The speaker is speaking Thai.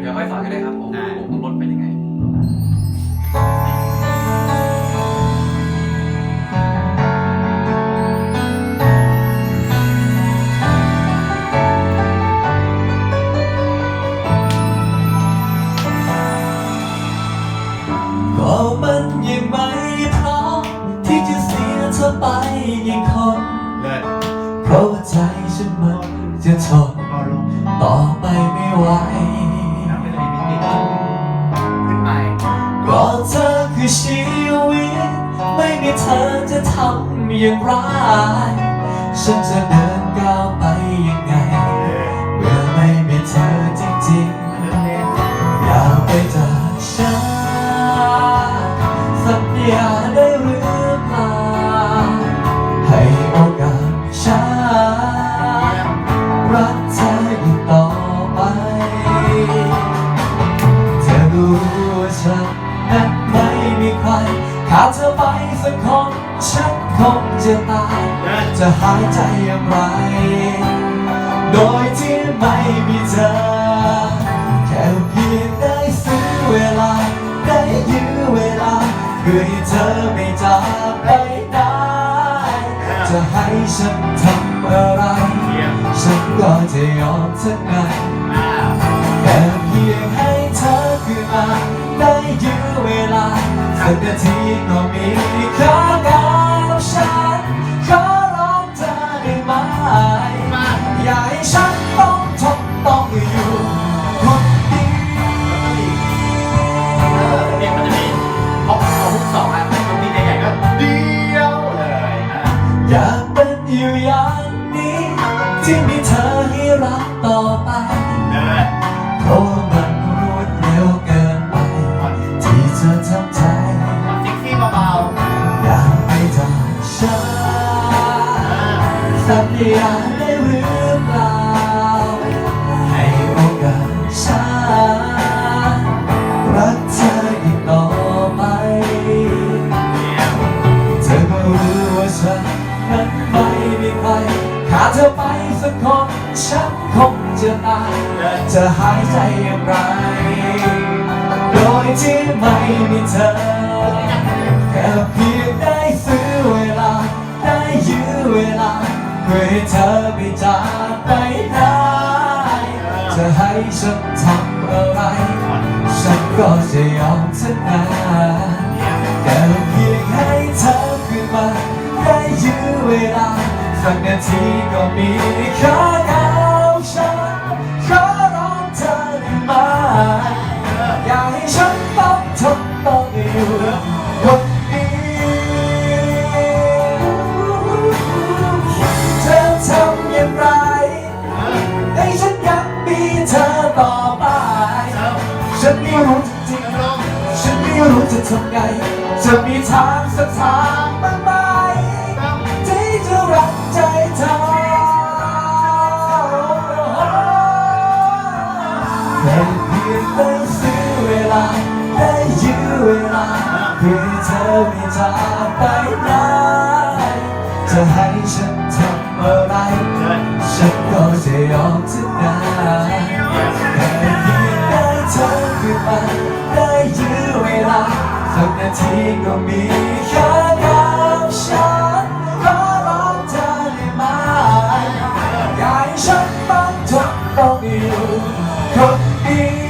เดี๋ยวค่อยสอนก็ได้ครับผมได้ผมต้องลดไปยังไงก็มันยังไม่พร้อมที่จะเสียเธอไปอีกคนเลิศเพราะว่าใจฉันมันจะทนเบาลงต่อไปไม่ไหว ก็เธอคือชีวิต ไม่มีเธอจะทำอย่างไร ฉันจะเดินก้าวไปยังไง เมื่อไม่มีเธอจริงๆอย่าไปจากฉันสัญญา ใคร ขาดเธอไปสักคนฉันคงจะตายเลิศจะหายใจอย่างไร โดยที่ไม่มีเธอ แค่เพียงได้ซื้อเวลา ได้ยื้อเวลาเพื่อให้เธอไม่จากไปได้ จะให้ฉันทำอะไรเยี่ยมฉันก็จะยอมทั้งนั้นอ่าแค่เพียงให้เธอคืนมา ได้ยื้อเวลาสั กนาทีก็มีค่ากับฉัน ขอร้องเธอได้ไหมอย่าให้ฉันต้องทนต้องอยู่คนเดียวเนี่ยมันจะมีพอพอาฮุกสองอะมันตรงนี้ใหญ่ๆก็เดียวเลยอะอยากเป็นอยู่อย่างนี้ที่มี สัญญาได้หรือเปล่า ให้โอกาสฉันรักเธออีกต่อไป เธอก็รู้ว่าฉันนั้นไม่มีใครขาดเธอไปสักคนฉันคงจะตายเลิศจะหายใจอย่างไร โดยที่ไม่มีเธอแค่เพียงได้ซื้อเวลา ได้ยื้อเวลา พื่อให้เธอไม่จากไปได้จะให้ฉันทำอะไร ฉันก็จะยอมทั้งนั้นเยี่ยมแค่เพียงให้เธอขึ้นมาได้ยื้อเวลาสักนาทีก็มีค่ากับฉันขอร้องเธอได้ไหมอย่าให้ฉันต้องทนต้องอยู่ จะทำไง จะมีทางสักทางบ้างไหมที่จะรักใจเธอแค่เพียงได้ซื้อเวลา ได้ยื้อเวลาเพื่อเธอไม่จากไปได้จะให้ฉันทำอะไร ฉันก็จะยอมทุกอย่าง ทีก็มีแค่กับฉันขอร้องเธอได้มอย่าใฉันต้องทนอยู่คนเดียว